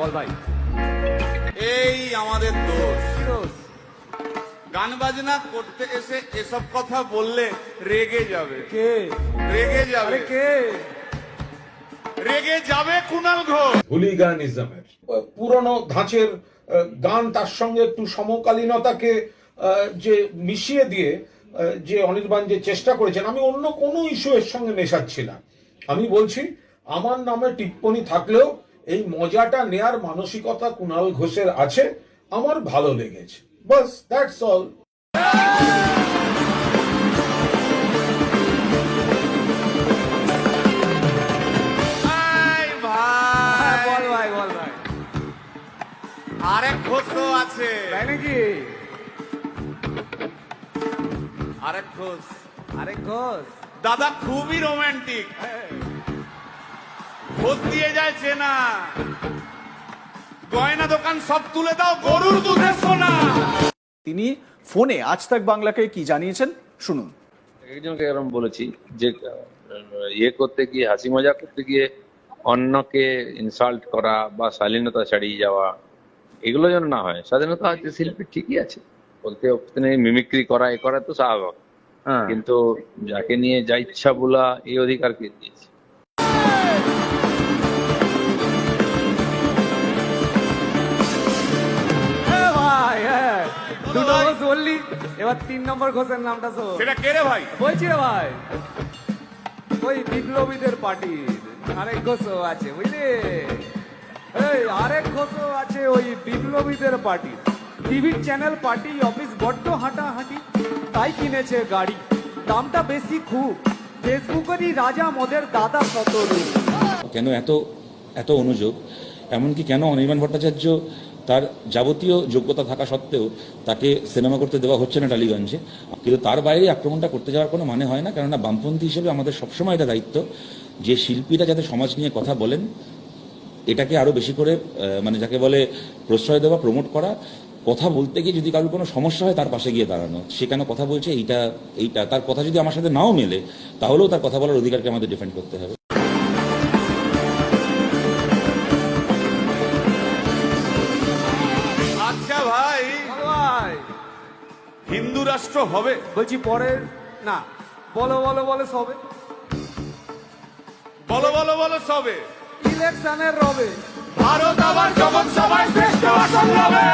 বল ভাই। এই আমাদের দোষ। দোষ? গান বাজনা করতে এসে এসব কথা বললে রেগে যাবে। কে? রেগে যাবে। কে? রেগে যাবে কুণাল ঘোষ। হুলিগানিজমের পুরনো ধাঁচের গান তার সঙ্গে একটু সমকালীনতাকে আহ, যে মিশিয়ে দিয়ে যে অনির্বাণ যে চেষ্টা করেছেন আমি অন্য কোনো ইস্যু এর সঙ্গে মেশাচ্ছি না। আমি বলছি আমার নামে টিপ্পনি থাকলেও এই মজাটা নেয়ার মানসিকতা কুণাল ঘোষের আছে আমার ভালো লেগেছে। বাস দ্যাটস অল এই ভাই। ভাই বল ভাই। আরেক ঘোষও আছে। তাই নাকি? আরেক ঘোষ আরে ঘোষ দাদা খুবই রোমান্টিক ঘোষ দিয়ে যায় চেনা। গয়না দোকান সব তুলে দাও গরুর দুধের সোনা। তিনি ফোনে আজ তাক বাংলাকে কি জানিয়েছেন? শুনুন। একজনকে এরকম বলেছি যে ইয়ে করতে গিয়ে হাসি মজা করতে গিয়ে অন্যকে ইনসাল্ট করা বা শালীনতা ছাড়িয়ে যাওয়া এগুলো যেন না হয়। স্বাধীনতা হচ্ছে শিল্পী ঠিকই আছে। বলতে তিনি মিমিক্রি করা এ করা তো স্বাভাবিক। কিন্তু যাকে নিয়ে যা ইচ্ছা বলা এই অধিকার কে দিয়েছে। দুটো ঘোষ বললি এবার তিন নম্বর ঘোষের নামটা শোন। সেটা কে রে ভাই? বলছি রে ভাই ওই বিপ্লবীদের পার্টির আরেক ঘোষও আছে বুঝলি? এই আরেক ঘোষও আছে ওই বিপ্লবীদের পার্টি টিভির চ্যানেল পার্টি অফিস বড্ড হাঁটাহাঁটি তাই কিনেছে গাড়ি। দামটা বেশি খুব। ফেসবুকেরই রাজা মদের দাদা কত কেন এত এত অনুযোগ, এমনকি কেন অনির্বাণ ভট্টাচার্য তার যাবতীয় যোগ্যতা থাকা সত্ত্বেও তাকে সিনেমা করতে দেওয়া হচ্ছে না টালিগঞ্জে? কিন্তু তার বাইরে আক্রমণটা করতে যাওয়ার কোনো মানে হয় না, কেননা বামপন্থী হিসেবে আমাদের সবসময় এটা দায়িত্ব যে শিল্পীরা যাতে সমাজ নিয়ে কথা বলেন, এটাকে আরও বেশি করে মানে যাকে বলে প্রশ্রয় দেওয়া, প্রমোট করা, কথা বলতে গিয়ে যদি কারোর কোনো সমস্যা হয় তার পাশে গিয়ে দাঁড়ানো। সে কেন কথা বলছে এইটা এইটা, তার কথা যদি আমার সাথে নাও মেলে, তাহলেও তার কথা বলার অধিকারকে আমাদের ডিফেন্ড করতে হবে। আচ্ছা ভাই। ভাই। হিন্দু রাষ্ট্র হবে? বলছি পরের না বলো বলো বলো সবে। বলো বলো বলো সবে। ইলেকশনের রবে। ভারত আবার যখন সবাই শ্রেষ্ঠ আসন হবে